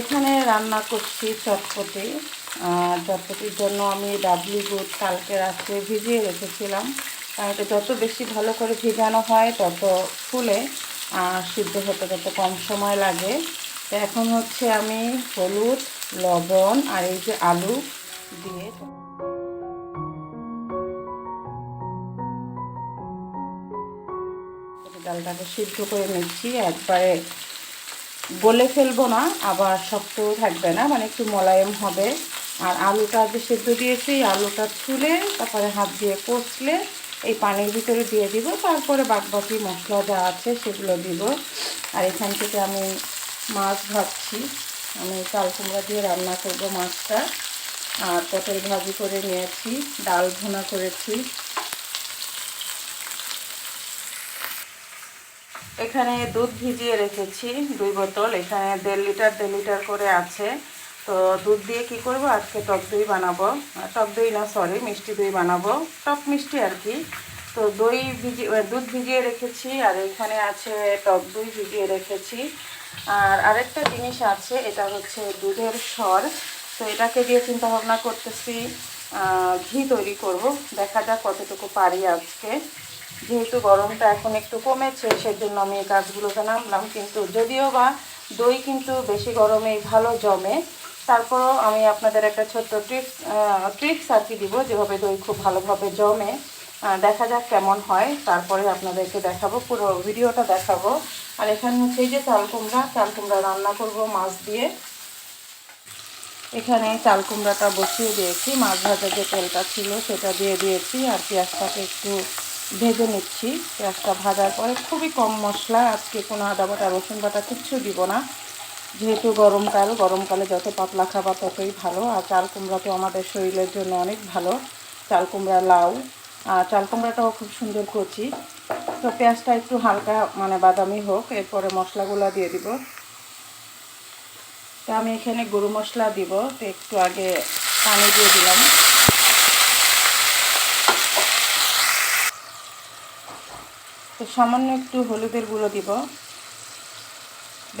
এখানে রান্না করছি চটপটি। চটপটির জন্য আমি ডাবলি গুড় কালকে রাত্রে ভিজিয়ে রেখেছিলাম। আর এটা যত বেশি ভালো করে ভিজানো হয়, তত ফুলে সিদ্ধ হতে তত কম সময় লাগে। তো এখন হচ্ছে আমি হলুদ, লবণ আর এই যে আলু দিয়ে ডালটাকে সিদ্ধ করে নিচ্ছি। একবারে গলে ফেলব না, আবার শক্তও থাকবে না মানে একটু মোলায়েম হবে। আর আলুটা যে সেদ্ধ দিয়েছি আলুটা ছুলে, তারপরে হাত দিয়ে কষলে, এই পানির ভিতরে দিয়ে দিব, তারপরে বাকি মশলা যা আছে সেগুলো দিব। আর এখান থেকে আমি মাছ ভাজছি। আমি চাল কুমড়া দিয়ে রান্না করব মাছটা। আর পটল ভাজি করে নিয়েছি, ডাল ভুনা করেছি। এখানে দুধ ভিজিয়ে রেখেছি, দুই বোতল। এখানে দেড় লিটার দেড় লিটার করে আছে। তো দুধ দিয়ে কি করব? আজকে টক দই বানাবো। টক দই না সরি মিষ্টি দই বানাবো। টক মিষ্টি আর কি। তো দই ভিজিয়ে দুধ ভিজিয়ে রেখেছি, আর এখানে আছে টক দই ভিজিয়ে রেখেছি। আর আরেকটা জিনিস আছে, এটা হচ্ছে দুধের স্বর তো এটাকে দিয়ে চিন্তা ভাবনা করতেছি ঘি তৈরি করব। দেখা যাক কতটুকু পারি আজকে। যেহেতু গরমটা এখন একটু কমেছে, সেজন্য আমি এই গাছগুলোকে নামলাম। কিন্তু যদিও বা দই কিন্তু বেশি গরমেই ভালো জমে, তারপরও আমি আপনাদের একটা ছোট্ট ট্রিক্স ট্রিক্স আর কি দিব, যেভাবে দই খুব ভালোভাবে জমে। দেখা যাক কেমন হয়, তারপরে আপনাদেরকে দেখাবো, পুরো ভিডিওটা দেখাবো। আর এখানে হচ্ছে এই যে চাল কুমড়া চাল কুমড়া রান্না করব মাছ দিয়ে। এখানে চাল কুমড়াটা বসিয়ে দিয়েছি, মাছ ভাজা যে তেলটা ছিল সেটা দিয়ে দিয়েছি, আর পেঁয়াজটাকে একটু ভেজে নিচ্ছি। পেঁয়াজটা ভাজার পরে খুবই কম মশলা, আজকে কোনো আদা বাটা, রসুন বাটা কিচ্ছু দিব না। যেহেতু গরমকাল গরমকালে যত পাতলা খাবার ততই ভালো। আর চাল কুমড়া তো আমাদের শরীরের জন্য অনেক ভালো। চাল কুমড়া, লাউ। আর চাল কুমড়াটাও খুব সুন্দর কচি। তো পেঁয়াজটা একটু হালকা মানে বাদামি হোক, এরপরে মশলাগুলো দিয়ে দিব। তো আমি এখানে গরু মশলা দিব। তো একটু আগে পানি দিয়ে দিলাম। তো সামান্য একটু হলুদের গুঁড়ো দিব।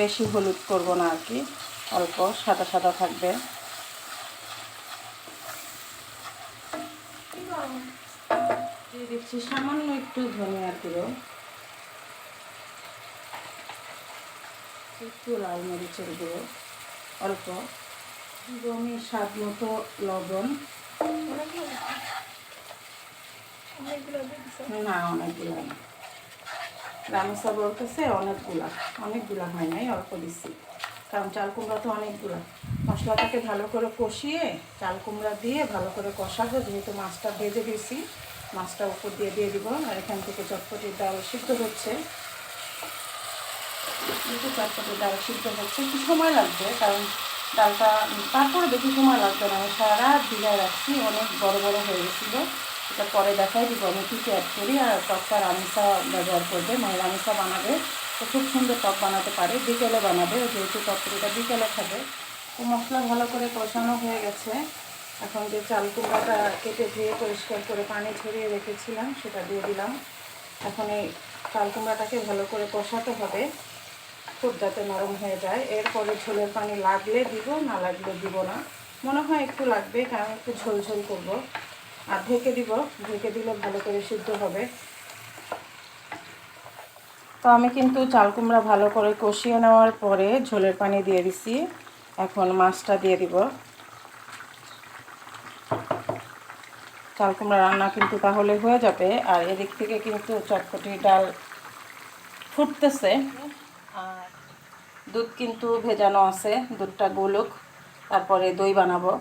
বেশি হলুদ করব না আর কি অল্প সাদা সাদা থাকবে। দিচ্ছি সামান্য একটু ধনিয়ার গুঁড়ো। একটু লাল মরিচের গুঁড়ো অল্প। আমি স্বাদ মতো লবণ। না অনেকগুলো না। রামেসা বলতেছে, অনেকগুলা। অনেকগুলা হয় নাই, অল্প দিচ্ছি কারণ চাল কুমড়া তো অনেকগুলা। মশলাটাকে ভালো করে কষিয়ে, চাল কুমড়া দিয়ে ভালো করে কষাবো, যেহেতু মাছটা ভেজে দিয়েছি, মাছটা উপর দিয়ে দিয়ে দিব, আর এখান থেকে চটপটির ডাল সিদ্ধ হচ্ছে। একটু চটপটির ডাল সিদ্ধ হচ্ছে, একটু সময় লাগবে, কারণ ডালটা, তারপরে বেশি সময় লাগবে না, আমি সারা ভিজায় রাখছি, অনেক বড় বড় হয়ে গেছিল। এটা পরে দেখাই দিব, আমি কী অ্যাড করি আর টকটা রামিসা ব্যবহার করবে মানে রামিসা বানাবে। তো খুব সুন্দর টক বানাতে পারে বিকেলে বানাবে যেহেতু টকটা বিকেলে খাবে। তো মশলা ভালো করে কষানো হয়ে গেছে। এখন যে চাল কুমড়াটা কেটে ধুয়ে পরিষ্কার করে পানি ছড়িয়ে রেখেছিলাম, সেটা দিয়ে দিলাম। এখন এই চাল কুমড়াটাকে ভালো করে কষাতে হবে, খুব যাতে নরম হয়ে যায়। এরপরে ঝোলের পানি লাগলে দিব, না লাগলে দিব না। মনে হয় একটু লাগবে, কারণ একটু ঝোল ঝোল করব। আর ঢেকে দিব, ঢেকে দিলে ভালো করে সিদ্ধ হবে। তো আমি কিন্তু চাল কুমড়া ভালো করে কষিয়ে নেওয়ার পরে ঝোলের পানি দিয়ে দিছি। এখন মাছটা দিয়ে দিব। চাল কুমড়া রান্না কিন্তু তাহলে হয়ে যাবে। আর এদিক থেকে কিন্তু চটপটি ডাল ফুটতেছে। আর দুধ কিন্তু ভেজানো আছে, দুধটা গোলক। তারপরে দই বানাবো।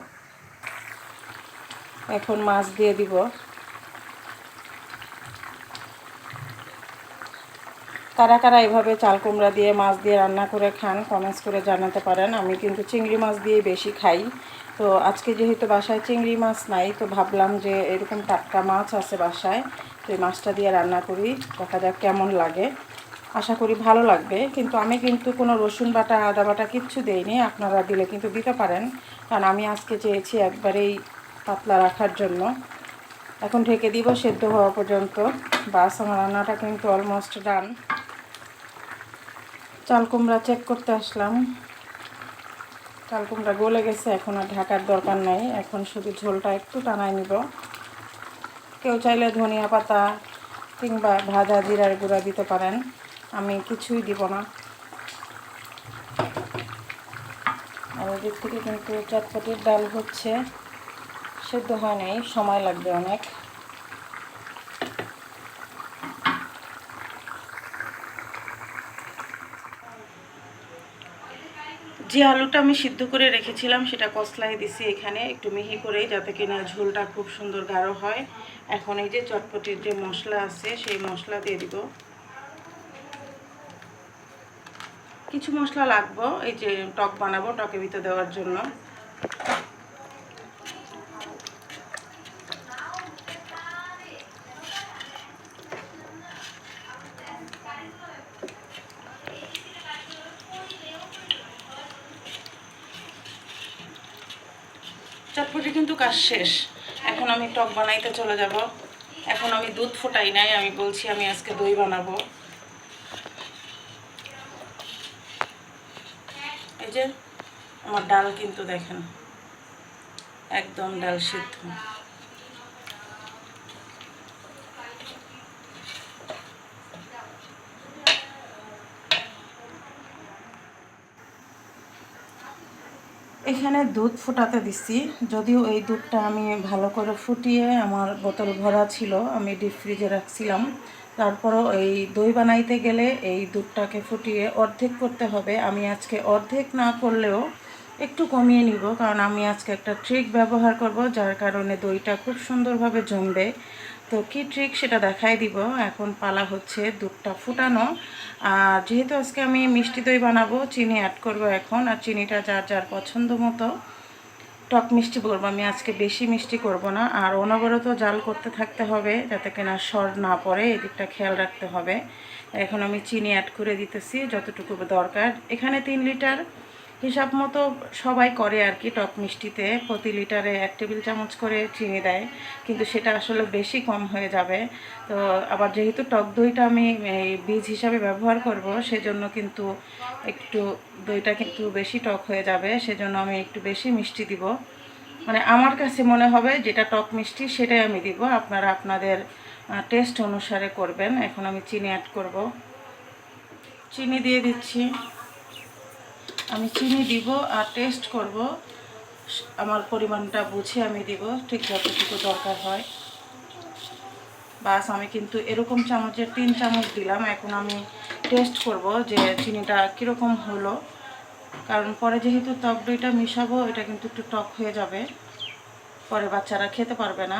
এখন মাছ দিয়ে দিব। কারা কারা এভাবে চাল কুমড়া দিয়ে, মাছ দিয়ে রান্না করে খান কমেন্টস করে জানাতে পারেন। আমি কিন্তু চিংড়ি মাছ দিয়ে বেশি খাই। তো আজকে যেহেতু বাসায় চিংড়ি মাছ নাই, তো ভাবলাম যে এরকম টাটকা মাছ আছে বাসায়, তো এই মাছটা দিয়ে রান্না করি, দেখা যাক কেমন লাগে। আশা করি ভালো লাগবে, কিন্তু আমি কিন্তু কোনো রসুন বাটা, আদা বাটা কিচ্ছু দেইনি, আপনারা দিলে কিন্তু দিতে পারেন। কারণ আমি আজকে চেয়েছি একবারেই পাতলা রাখার জন্য। এখন ঢেকে দিব সেদ্ধ হওয়া পর্যন্ত। বাস আমার রান্নাটা কিন্তু অলমোস্ট ডান চাল কুমড়া চেক করতে আসলাম। চাল কুমড়া গলে গেছে, এখন আর ঢাকার দরকার নেই। এখন শুধু ঝোলটা একটু টানাই নিব। কেউ চাইলে ধনিয়া পাতা কিংবা ভাজা জিরার গুঁড়া দিতে পারেন। আমি কিছুই দিব না। আর ওদিক থেকে কিন্তু চটপটির ডাল হচ্ছে। সেদ্ধ হয় নাই, সময় লাগবে অনেক। যে আলুটা আমি সিদ্ধ করে রেখেছিলাম, সেটা কসলাই দিছি এখানে একটু মিহি করে যাতে কিনা ঝোলটা খুব সুন্দর গাঢ় হয়। এখন এই যে চটপটির যে মশলা আছে, সেই মশলা দিয়ে দিব। কিছু মশলা লাগবো, এই যে টক বানাবো টকের ভিতরে দেওয়ার জন্য। চটপটি কিন্তু কাজ শেষ। এখন আমি টক বানাইতে চলে যাব। এখন আমি দুধ ফোটাই নাই, আমি বলছি আমি আজকে দই বানাবো। এই যে, আমার ডাল কিন্তু দেখেন। একদম ডাল সিদ্ধ। এখানে দুধ ফোটাতে দিছি। যদিও এই দুধটা আমি ভালো করে ফুটিয়ে আমার বোতল ভরা ছিল, আমি ডিপ ফ্রিজে রাখছিলাম। তারপরও এই দই বানাইতে গেলে এই দুধটাকে ফুটিয়ে অর্ধেক করতে হবে। আমি আজকে অর্ধেক না করলেও একটু কমিয়ে নিব, কারণ আমি আজকে একটা ট্রিক ব্যবহার করব, যার কারণে দইটা খুব সুন্দরভাবে জমবে। তো কি ট্রিক সেটা দেখাই দিব। এখন পালা হচ্ছে দুধটা ফুটানো। আর যেহেতু আজকে আমি মিষ্টি দই বানাবো, চিনি অ্যাড করব এখন। আর চিনিটা যার যার পছন্দ মতো টক মিষ্টি করব। আমি আজকে বেশি মিষ্টি করব না। আর অনবরত জাল করতে থাকতে হবে যাতে কেনা সর না পড়ে এদিকটা খেয়াল রাখতে হবে। এখন আমি চিনি অ্যাড করে দিতেছি, যতটুকু দরকার। এখানে তিন লিটার হিসাব মতো সবাই করে আর কি, টক মিষ্টিতে। প্রতি লিটারে এক টেবিল চামচ করে চিনি দেয়, কিন্তু সেটা আসলে বেশি কম হয়ে যাবে। তো আবার যেহেতু টক দইটা আমি এই বীজ হিসাবে ব্যবহার করব, সেজন্য কিন্তু একটু দইটা কিন্তু বেশি টক হয়ে যাবে, সেজন্য আমি একটু বেশি মিষ্টি দিব। মানে আমার কাছে মনে হবে যেটা টক মিষ্টি সেটাই আমি দিব, আপনারা আপনাদের টেস্ট অনুসারে করবেন। এখন আমি চিনি অ্যাড করব। চিনি দিয়ে দিচ্ছি। আমি চিনি দিব আর টেস্ট করব। আমার পরিমাণটা বুঝে আমি দিব, ঠিক যতটুকু দরকার হয়। বাস, আমি কিন্তু এরকম চামচের তিন চামচ দিলাম। এখন আমি টেস্ট করব যে চিনিটা কীরকম হলো। কারণ পরে যেহেতু টক দইটা মিশাবো, এটা কিন্তু একটু টক হয়ে যাবে। পরে বাচ্চারা খেতে পারবে না।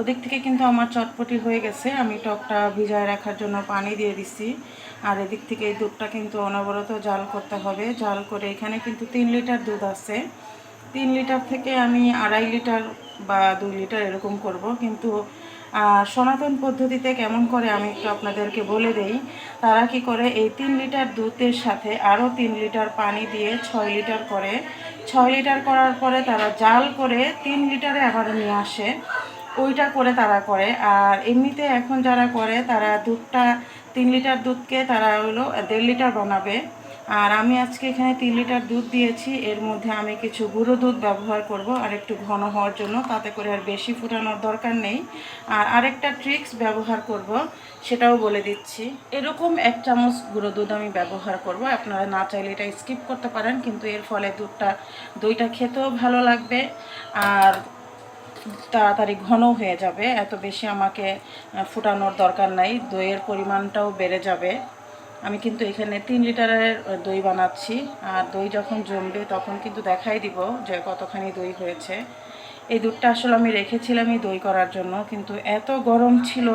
ওদিক থেকে কিন্তু আমার চটপটি হয়ে গেছে। আমি টকটা ভিজায় রাখার জন্য পানি দিয়ে দিছি। আর এদিক থেকে এই দুধটা কিন্তু অনবরত জাল করতে হবে। জাল করে এখানে কিন্তু তিন লিটার দুধ আছে। তিন লিটার থেকে আমি আড়াই লিটার বা দুই লিটার এরকম করব। কিন্তু সনাতন পদ্ধতিতে কেমন করে আমি একটু আপনাদেরকে বলে দেই। তারা কি করে এই তিন লিটার দুধের সাথে আরও তিন লিটার পানি দিয়ে ছয় লিটার করে। ছয় লিটার করার পরে তারা জাল করে তিন লিটারে আবার নিয়ে আসে। ওইটা করে তারা করে। আর এমনিতে এখন যারা করে, তারা দুধটা, তিন লিটার দুধকে তারা হলো দেড় লিটার বানাবে। আর আমি আজকে এখানে তিন লিটার দুধ দিয়েছি। এর মধ্যে আমি কিছু গুঁড়ো দুধ ব্যবহার করব আর একটু ঘন হওয়ার জন্য। তাতে করে আর বেশি ফুটানোর দরকার নেই। আর আরেকটা ট্রিক্স ব্যবহার করব, সেটাও বলে দিচ্ছি। এরকম এক চামচ গুঁড়ো দুধ আমি ব্যবহার করব। আপনারা না চাইলে এটা স্কিপ করতে পারেন, কিন্তু এর ফলে দুধটা, দইটা খেতেও ভালো লাগবে। আর তাড়াতাড়ি ঘন হয়ে যাবে, এত বেশি আমাকে ফুটানোর দরকার নাই, দইয়ের পরিমাণটাও বেড়ে যাবে। আমি কিন্তু এখানে তিন লিটারের দই বানাচ্ছি, আর দই যখন জমবে তখন কিন্তু দেখাই দিব যে কতখানি দই হয়েছে। এই দুধটা আসলে আমি রেখেছিলাম এই দই করার জন্য, কিন্তু এত গরম ছিল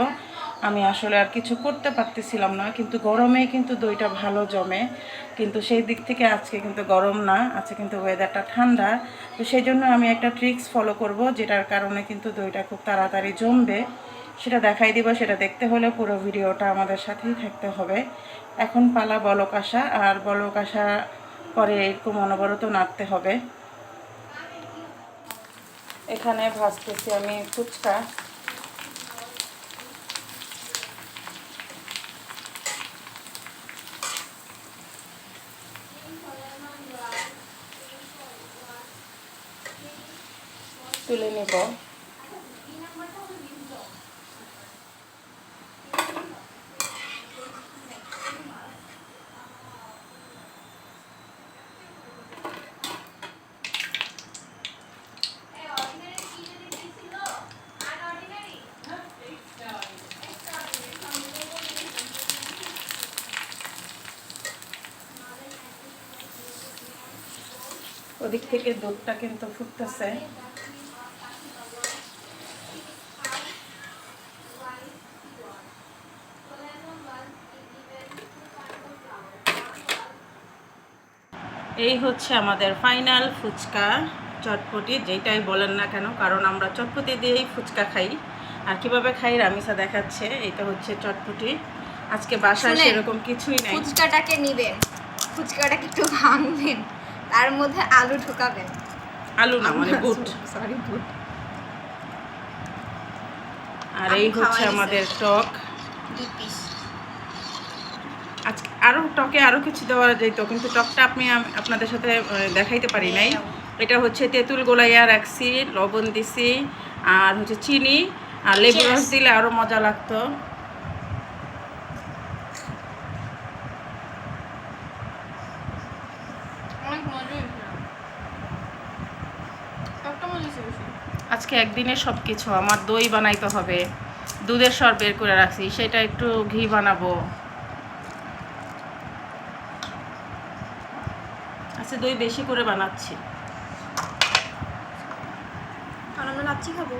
আমি আসলে আর কিছু করতে পারতেছিলাম না, কিন্তু গরমে কিন্তু দইটা ভালো জমে। কিন্তু সেই দিক থেকে আজকে কিন্তু গরম না, আজকে কিন্তু ওয়েদারটা ঠান্ডা। তো সেই জন্য আমি একটা ট্রিক্স ফলো করব, যেটার কারণে কিন্তু দইটা খুব তাড়াতাড়ি জমবে। সেটা দেখাই দিব, সেটা দেখতে হলে পুরো ভিডিওটা আমাদের সাথেই থাকতে হবে। এখন পালা বলক আসা, আর বলক আসা পরে এরকম অনবরত নাড়তে হবে। এখানে ভাজতেছি আমি ফুচকা। তুলে নেব। ওদিক থেকে দুধটা কিন্তু ফুটতেছে। এই হচ্ছে আমাদের ফাইনাল ফুচকা চটপটি যেটাই বলেন না কেন কারণ আমরা চটপটি দিয়েই ফুচকা খাই। আর কীভাবে খাই রামিসা দেখাচ্ছে এটা হচ্ছে চটপটি। আজকে বাসায় সেরকম কিছুই নাই। ফুচকাটাকে নিবেন ফুচকাটাকে একটু ভাঙবেন তার মধ্যে আলু ঢোকাবেন। আলু না মানে বুট। সরি বুট। আর এই হচ্ছে আমাদের টক। দুই পিস আরও টকে আরও কিছু দেওয়া যেত কিন্তু টকটা আপনি আপনাদের সাথে দেখাইতে পারি নাই। এটা হচ্ছে তেঁতুল গোলাইয়া রাখছি লবণ দিছি আর হচ্ছে চিনি আর লেবু রস দিলে আরও মজা লাগতো। আজকে একদিনে সব কিছু আমার দই বানাইতে হবে দুধের সর বের করে রাখছি সেটা একটু ঘি বানাবো। আচ্ছা দই বেশি করে বানাচ্ছি। আর আমরা লাচ্ছি খাব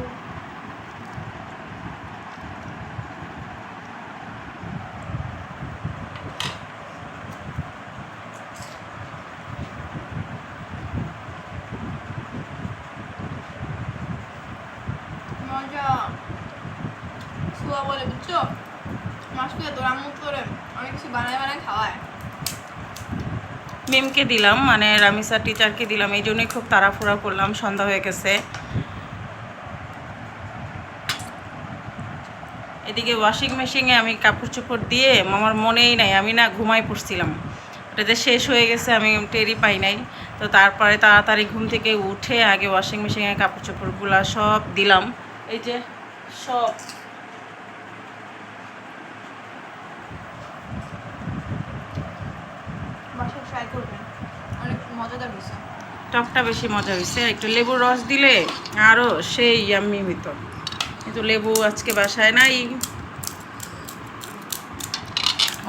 মজা শুয়া বলে বুঝছ মাসকুয়া তোর আম্মু তোরে অনেক কিছু বানায় বানায় খাওয়ায় মেমকে দিলাম? মানে রামিসা টিচারকে দিলাম? এই জন্যই খুব তাড়াফুড়া করলাম, সন্ধ্যা হয়ে গেছে। এদিকে ওয়াশিং মেশিনে আমি কাপড় চোপড় দিয়ে, আমার মনেই নাই, আমি না ঘুমাই পড়ছিলাম। ওটা যে শেষ হয়ে গেছে, আমি টেরই পাই নাই। তো তারপরে তাড়াতাড়ি ঘুম থেকে উঠে আগে ওয়াশিং মেশিনে কাপড় চোপড়গুলো সব দিলাম। এই যে সব। বাসায় ট্রাই মজাদার হয়েছে টকটা বেশি মজা হয়েছে একটু লেবুর রস দিলে আরও সেই আমি হইতো। কিন্তু লেবু আজকে বাসায় নাই।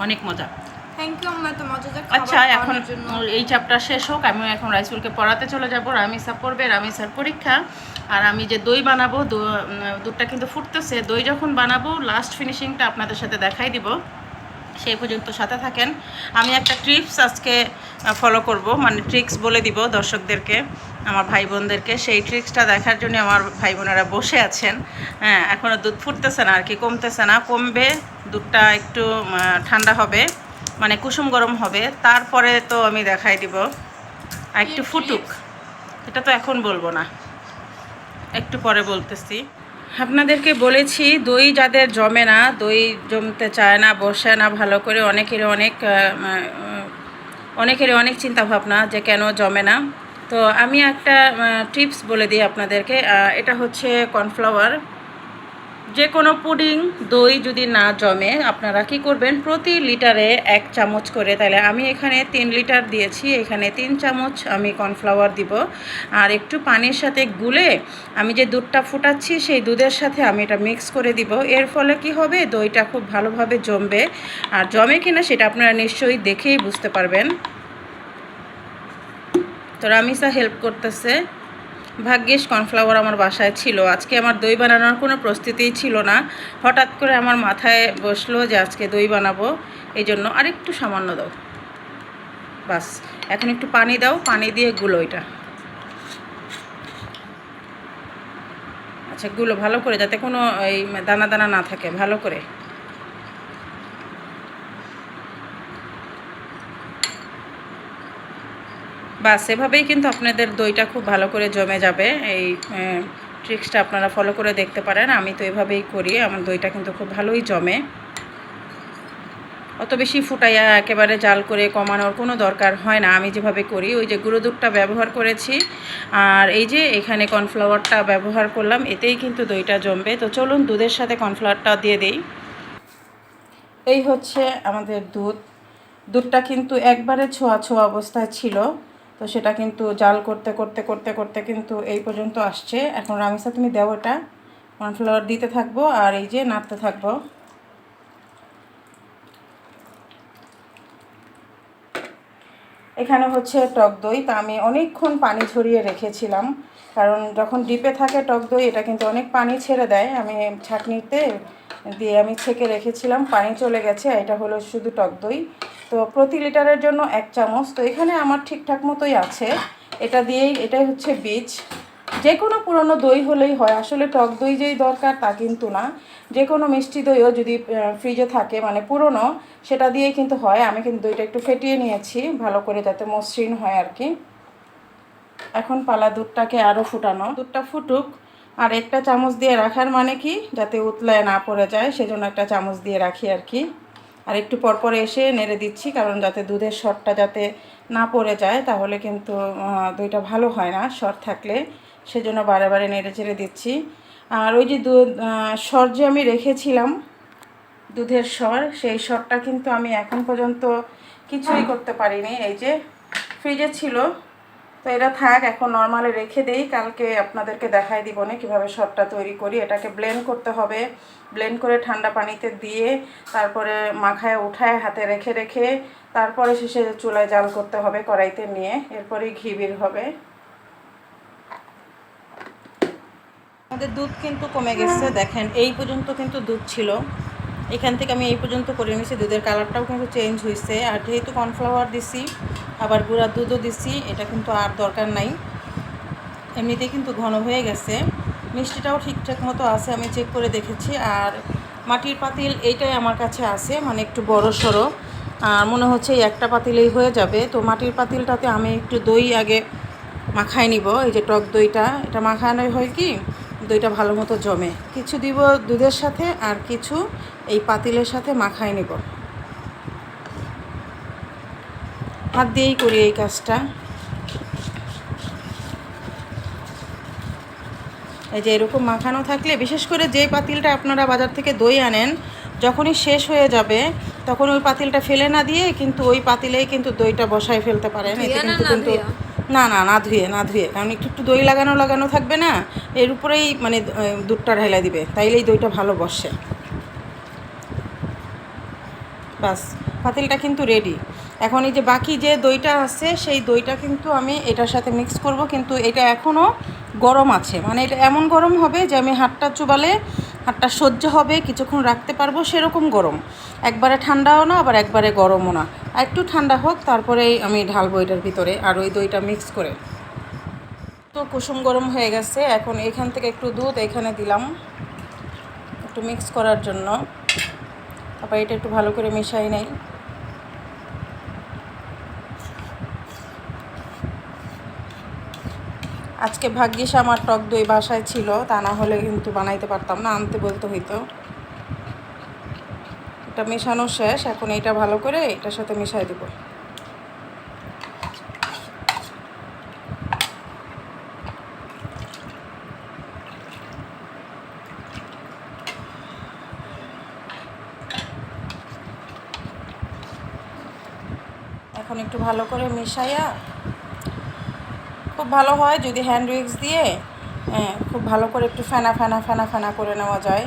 অনেক মজা। থ্যাংক ইউ আম্মা এত মজাদার আচ্ছা এখন এই চ্যাপ্টার শেষ হোক। আমি এখন রাইসুলকে পড়াতে চলে যাব। রামিসা পড়বে রামিসার পরীক্ষা। আর আমি যে দই বানাবো দুধটা কিন্তু ফুটতেছে। দই যখন বানাবো লাস্ট ফিনিশিংটা আপনাদের সাথে দেখাই দিব। সেই পর্যন্ত সাথে থাকেন। আমি একটা ট্রিপস আজকে ফলো করব। মানে ট্রিক্স বলে দিব দর্শকদেরকে আমার ভাই বোনদেরকে সেই ট্রিক্সটা দেখার জন্য আমার ভাই বোনেরা বসে আছেন। হ্যাঁ এখনও দুধ ফুটতেছে না আর কি কমতেছে না। কমবে দুধটা একটু ঠান্ডা হবে মানে কুসুম গরম হবে। তারপরে তো আমি দেখাই দিব। একটু ফুটুক। এটা তো এখন বলব না। একটু পরে বলতেছি। আপনাদেরকে বলেছি দই যাদের জমে না দই জমতে চায় না বসে না ভালো করে অনেকের অনেক অনেকেরই অনেক চিন্তা ভাবনা যে কেন জমে না। তো আমি একটা টিপস বলে দিই আপনাদেরকে। এটা হচ্ছে কর্নফ্লাওয়ার। যে কোনো পুডিং, দই যদি না জমে, আপনারা কি করবেন? প্রতি লিটারে এক চামচ করে, তাহলে আমি এখানে তিন লিটার দিয়েছি, এখানে তিন চামচ আমি কর্নফ্লাওয়ার দিব। আর একটু পানির সাথে গুলে আমি যে দুধটা ফুটাচ্ছি, সেই দুধের সাথে আমি এটা মিক্স করে দিব। এর ফলে কি হবে? দইটা খুব ভালোভাবে জমবে। আর জমে কিনা সেটা আপনারা নিশ্চয়ই দেখেই বুঝতে পারবেন। তো রামিসা হেল্প করতেছে। ভাগ্যিস কর্নফ্লাওয়ার আমার বাসায় ছিল। আজকে আমার দই বানানোর কোনো প্রস্তুতিই ছিল না। হঠাৎ করে আমার মাথায় বসল যে আজকে দই বানাবো, এই জন্য আরেকটু সামান্য দাও। বাস, এখন একটু পানি দাও, পানি দিয়ে গুলো এটা। আচ্ছা গুলো ভালো করে, যাতে কোনো এই দানা দানা না থাকে, ভালো করে। বাস এভাবেই কিন্তু আপনাদের দইটা খুব ভালো করে জমে যাবে। এই ট্রিক্সটা আপনারা ফলো করে দেখতে পারেন। আমি তো এভাবেই করি। আমার দইটা কিন্তু খুব ভালোই জমে। অত বেশি ফুটাইয়া একেবারে জাল করে কমানোর কোনো দরকার হয় না। আমি যেভাবে করি, ওই যে গুঁড়ো দুধটা ব্যবহার করেছি। আর এই যে এখানে কর্নফ্লাওয়ারটা ব্যবহার করলাম, এতেই কিন্তু দইটা জমবে। তো চলুন দুধের সাথে কর্নফ্লাওয়ারটা দিয়ে দিই। এই হচ্ছে আমাদের দুধ। দুধটা কিন্তু একবারে ছোঁয়া ছোঁয়া অবস্থায় ছিল। তো সেটা কিন্তু জাল করতে করতে করতে করতে কিন্তু এই পর্যন্ত আসছে। এখন রামিসা, তুমি দেও এটা। কর্নফ্লাওয়ার দিতে থাকব আর এই যে নাড়তে থাকব। এখানে হচ্ছে টক দই। তা আমি অনেকক্ষণ পানি ঝরিয়ে রেখেছিলাম, কারণ যখন ডিপে থাকে টক দই, এটা কিন্তু অনেক পানি ছেড়ে দেয়। আমি ছাঁকনিতে দিয়ে আমি ছেঁকে রেখেছিলাম, পানি চলে গেছে এটা হলো শুধু টক দই। তো প্রতি লিটারের জন্য এক চামচ। তো এখানে আমার ঠিকঠাক মতোই আছে। এটা দিয়েই, এটাই হচ্ছে বীজ। যে কোনো পুরনো দই হলেই হয়। আসলে টক দই যেই দরকার তা কিন্তু না। যে কোনো মিষ্টি দইও যদি ফ্রিজে থাকে মানে পুরনো, সেটা দিয়েই কিন্তু হয়। আমি কিন্তু দইটা একটু ফেটিয়ে নিয়েছি, ভালো করে যাতে মসৃণ হয় আর কি। এখন পালা দুধটাকে আরও ফুটানো। দুধটা ফুটুক। আর একটা চামচ দিয়ে রাখার মানে কি? যাতে উতলায় না পড়ে যায়, সেজন্য একটা চামচ দিয়ে রাখি আর কি। আর একটু পর পর এসে নেড়ে দিচ্ছি, কারণ যাতে দুধের শরটা যাতে না পড়ে যায়, তাহলে কিন্তু দইটা ভালো হয় না শর থাকলে। সেজন্য বারে বারে নেড়ে চেড়ে দিচ্ছি। আর ওই যে দুধ সর যে আমি রেখেছিলাম, দুধের স্বর সেই স্বরটা কিন্তু আমি এখন পর্যন্ত কিছুই করতে পারিনি। এই যে ফ্রিজে ছিল তো এটা থাক, এখন নর্মালে রেখে দেই। কালকে আপনাদেরকে দেখাই দিব না কীভাবে স্বরটা তৈরি করি। এটাকে ব্লেন্ড করতে হবে। ব্লেন্ড করে ঠান্ডা পানিতে দিয়ে তারপরে মাখায় উঠায় হাতে রেখে রেখে তারপরে শেষে চুলায় জাল করতে হবে কড়াইতে নিয়ে। এরপরেই ঘি বের হবে। আমাদের দুধ কিন্তু কমে গেছে। দেখেন, এই পর্যন্ত কিন্তু দুধ ছিল। এখান থেকে আমি এই পর্যন্ত করে নিয়েছি দুধের কালারটাও কিন্তু চেঞ্জ হয়েছে আর যেহেতু কর্নফ্লাওয়ার দিছি আবার গুঁড়া দুধও দিছি, এটা কিন্তু আর দরকার নাই। এমনিতেই কিন্তু ঘন হয়ে গেছে। মিষ্টিটাও ঠিকঠাক মতো আছে, আমি চেক করে দেখেছি। আর মাটির পাতিল এইটাই আমার কাছে আছে মানে একটু বড় সড়ো। আর মনে হচ্ছে একটা পাতিলেই হয়ে যাবে। তো মাটির পাতিলটাতে আমি একটু দই আগে মাখায় নিব, এই যে টক দইটা। এটা মাখানো হয় কি, দইটা ভালো মতো জমে। কিছু দিব দুধের সাথে আর কিছু এই পাতিলের সাথে মাখায় নিব। হাত দিয়েই করি এই কাজটা। এই যে এরকম মাখানো থাকলে বিশেষ করে যে পাতিলটা আপনারা বাজার থেকে দই আনেন যখনই শেষ হয়ে যাবে তখন ওই পাতিলটা ফেলে না দিয়ে কিন্তু ওই পাতিলেই কিন্তু দইটা বসায় ফেলতে পারেন। এতে কিন্তু না কিন্তু? না না না ধুয়ে না ধুয়ে। কারণ একটু একটু দই লাগানো লাগানো থাকবে না এর উপরেই মানে দুধটা ঢেলে দিবে। তাইলেই দইটা ভালো বসে। বাস পাতিলটা কিন্তু রেডি এখন এই যে বাকি যে দইটা আছে, সেই দইটা কিন্তু আমি এটার সাথে মিক্স করব। কিন্তু এটা এখনও গরম আছে। মানে এটা এমন গরম হবে যে আমি হাতটা চুবালে হাতটা সহ্য হবে, কিছুক্ষণ রাখতে পারব, সেরকম গরম। একবারে ঠান্ডাও না, আবার একবারে গরমও না। একটু ঠান্ডা হোক, তারপরেই আমি ঢালবো এটার ভিতরে আর ওই দইটা মিক্স করে। তো কুসুম গরম হয়ে গেছে। এখন এখান থেকে একটু দুধ এখানে দিলাম। একটু মিক্স করার জন্য। তারপর এটা একটু ভালো করে মিশাই নেই। আজকে ভাগ্যিস আমার টক দই বাসায় ছিল, তা না হলে কিন্তু বানাইতে পারতাম না, আনতে বলতে হইতো। এটা মেশানো শেষ, এখন এটা ভালো করে এটার সাথে মিশাই দেবো। এখন একটু ভালো করে মিশাইয়া খুব ভালো হয় যদি হ্যান্ড উইক্স দিয়ে হ্যাঁ খুব ভালো করে একটু ফেনা ফেনা ফেনা ফেনা করে নেওয়া যায়।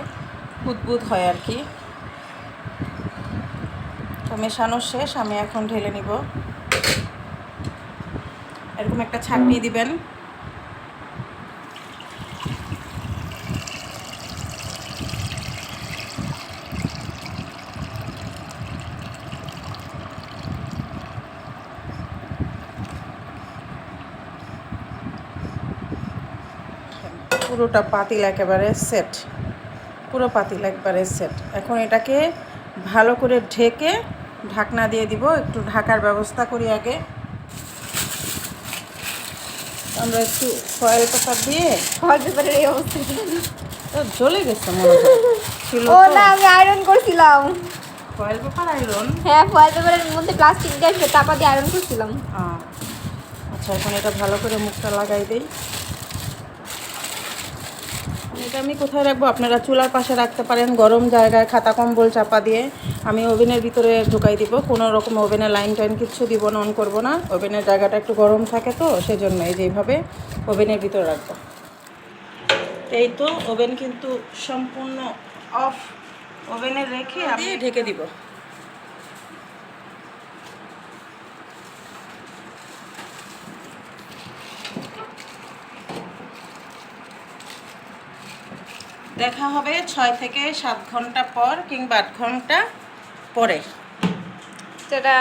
বুদবুদ হয় আর কি। তো মেশানো শেষ, আমি এখন ঢেলে নিব। এরকম একটা ছাঁকনি দিবেন। পুরোটা পাতিল একেবারে সেট পুরো পাতিল একবারে সেট এখন এটাকে ভালো করে ঢেকে ঢাকনা দিয়ে দিব। একটু ঢাকার ব্যবস্থা করি আগে। আমরা একটু ফয়েল পেপার দিয়ে ফল পেপারের এই অবস্থা? তো জ্বলে গেছে মনে হয়। ছিল ও না আমি আয়রন করছিলাম। ফয়েল পেপার আয়রন হ্যাঁ ফয়েল পেপারের মধ্যে প্লাস্টিক দিয়ে চাপা দিয়ে আয়রন করছিলাম। আচ্ছা এখন এটা ভালো করে মুখটা লাগাই দেই। এটা আমি কোথায় রাখব? আপনারা চুলার পাশে রাখতে পারেন। গরম জায়গায় খাতা কম্বল চাপা দিয়ে আমি ওভেনের ভিতরে ঢুকাই দিব। কোনো রকম ওভেনে লাইন টাইন কিছু দিব না অন করব না। ওভেনের জায়গাটা একটু গরম থাকে তো সেজন্য এই যেভাবে ওভেনের ভিতরে রাখব। এই তো ওভেন কিন্তু সম্পূর্ণ অফ ওভেনে রেখে আমি ঢেকে দিব। দেখা হবে ছয় থেকে সাত ঘণ্টা পর কিংবা আট ঘণ্টা পরে। সেটা